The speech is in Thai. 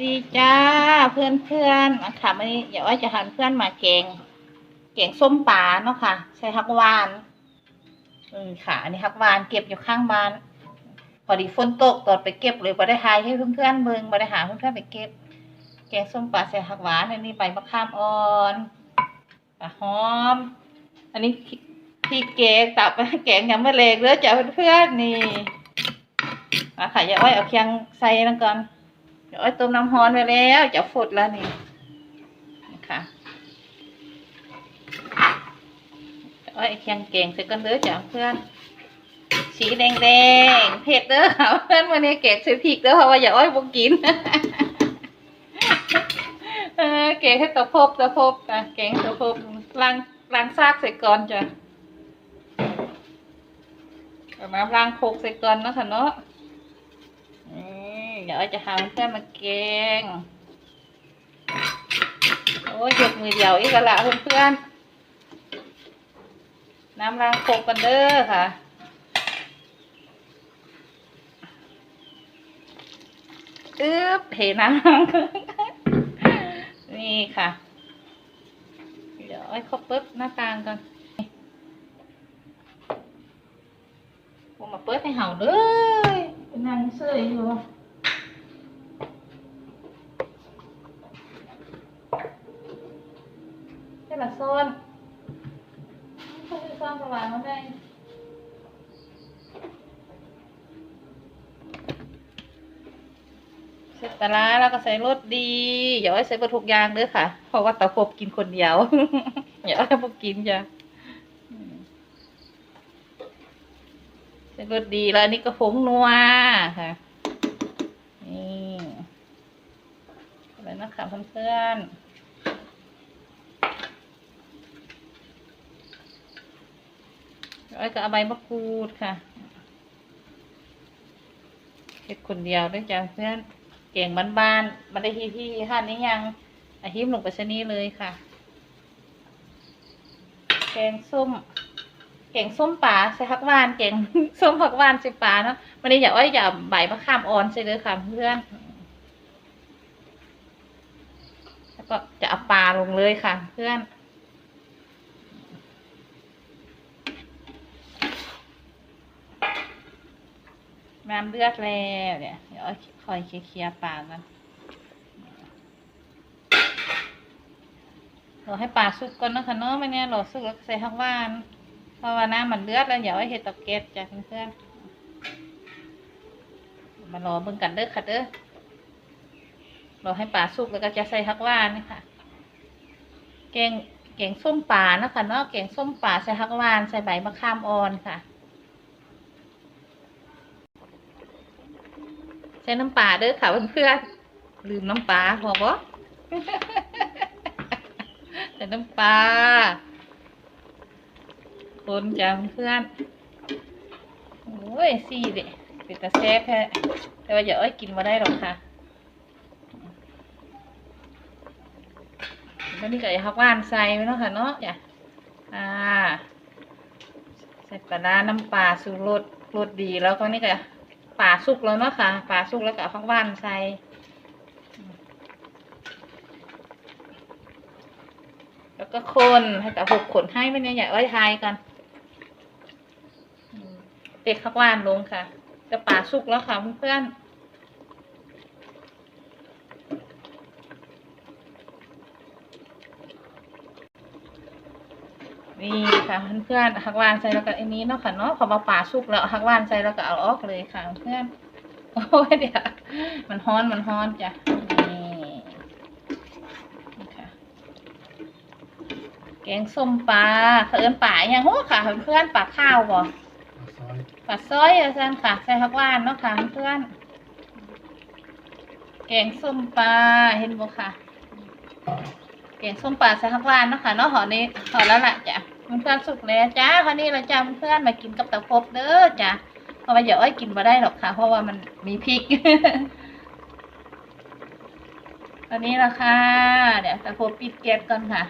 ดีจ้าเพื่อนเพื่อนค่ะวันนี้เดี๋ยวว่าจะหันเพื่อนมาแกงแกงส้มปลาเนาะค่ะ ใช้ฮักวานอืมค่ะอันนี้ฮักวานเก็บอยู่ข้างบ้าน พอดีฝนตกตอนไปเก็บเลยบ่ได้ทายให้เพื่อนๆเบิ่งบ่ได้หาเพื่อนๆไปเก็บ แกงส้มปลาใส่ฮักหวานอันนี้ใบมะขามอ่อนปลาหอม อันนี้พี่เกงตับแกงยำมะเร็งเด้อจ้าเพื่อนๆนี่มาค่ะอย่าอ้อยเอาเคียงใส่นั่นก่อน ดี๋ยวอ้อยต้มน้ำร้อนไว้แล้วจะฝดแล้วนี่นะคะเดี๋ยวอ้อยเคียงเก่งใส่กันเด้อจ้ะเพื่อนสีแดงแดงๆเผ็ดเด้อเพื่อนวันนี้เก่งใส่พริกเด้อเพราะว่าอย่าอ้อยบ่กินเออเก่งให้ตะพบตะพบอะเก่งตะพบล้างล้างซากใส่ก่อนจ้ะเอาน้ล้างโคกใส่ก่อนนะค่ะเนาะ เดี๋ยวจะหาเพื่อนมาเกงโอ้ยเห็ดมือเดียวอีกแล้วละเพื่อนๆน้ำล้างโคกกันเด้อค่ะอึ๊บเห็นน้ำนี่ค่ะ เดี๋ยวไอ้เขาเปิดหน้าต่างกันผมมาเปิดให้เห่าเลยนนางเสื้ออยู่ ใช่ละโซนเขาจะซ่อนสว่างมาได้ใส่ปลาแล้วก็ใส่รสดี อย่าให้ใส่ปลาทุกอย่างเด้อค่ะ เพราะว่าตะคบกินคนเดียว อย่าให้พวกกินจ้ะใส่รสดีแล้วอันนี้ก็ผงนัวค่ะ นี่อะไรนะคะเพื่อนๆ แล้วก็เอาใบมะกรูดค่ะเฮ็ดคนเดียวด้วยจ้ะเพื่อนเก่งบ้านๆมันได้ที่ที่ห้านนี้ยังอาหิมลงไปชนี้เลยค่ะ แกงส้มแกงส้มป่าใส่ผักหวานแกงส้มผักหวานใส่ปลาเนาะวันนี้อย่าอ้อยอย่าใบมะขามอ่อนใส่เลยค่ะเพื่อนแล้วก็จะเอาปลาลงเลยค่ะ เพื่อน น้ำเลือดแล้วเนี่ยเดี๋ยวคอยเคลียร์ปลากันเราให้ปลาสุกก่อนนะคะเนาะไม่เนี่ยเราสุกแล้วใส่ข้างว่านเพราะว่าน้ำมันเลือดแล้วเดี๋ยวให้เห็ดตอกเก็ดจ้ะเพื่อนๆมารอเบิ่งกันเด้อค่ะเด้อเราให้ปลาสุกแล้วก็จะใส่ข้างว่านนี่ค่ะแกงแกงส้มปลานะคะเนาะแกงส้มปลาใส่ข้างว่านใส่ใบมะขามอ่อนค่ะ ใช้น้ำปลาเด้อค่ะเพื่อนๆลืมน้ำปลาพอปะใส่น้ำปลาคนจ้าเพื่อนโอ้ยสี่เด็เป็นตาแซ่บแค่แต่ว่าอย่าอ้อยกินมาได้หรอกค่ะแล้วนี่ก็อย่าฮักว่านใส่ไว้เนาะค่ะเนาะอย่าอ่าใส่ปลาร้าน้ำปลาสูรสรสดีแล้วก็นี่ก็ ป่าสุกแล้วเนาะค่ะป่าสุกแล้วก็เอาข้างว่านใส่แล้วก็คนให้แต่หกขนให้ไม่เนี่ยอย่าอ้อยทายกันเด็กข้างว่านลงค่ะจะป่าสุกแล้วค่ะเพื่อนๆ นี่ค่ะเพื่อนๆหักวานใส่แล้วก็อันนี้เนาะค่ะเนาะพอมาป่าสุกแล้วหักวานใส่แล้วก็เอาออกเลยค่ะเพื่อนโอ้ยเดี๋ยวมันฮ้อนมันฮ้อนจ้ะนี่นี่ค่ะแกงส้มปลาเขาเอิ้นป่าอหย่างโอ้ค่ะเพื่อนๆป่าข้าวบ่ซอยป่าซอยอาจารย์ค่ะใส่ผักหวานเนาะค่ะเพื่อนแกงส้มปลาเห็นบ่ค่ะแกงส้มปลาใส่ผักหวานเนาะค่ะเนาะหอนี้หอแล้วล่ะจ้ะ เพื่อนสุกแล้วจ้าคราวนี้เราจ้าเพื่อนมากินกับตะพบเด้อจ้ะเพราะว่าอย่าอ้อยกินมาได้หรอกค่ะ เพราะว่ามันมีพริกตอนนี้ละค่ะ เดี๋ยวตะพบปิดแก๊สก่อนค่ะ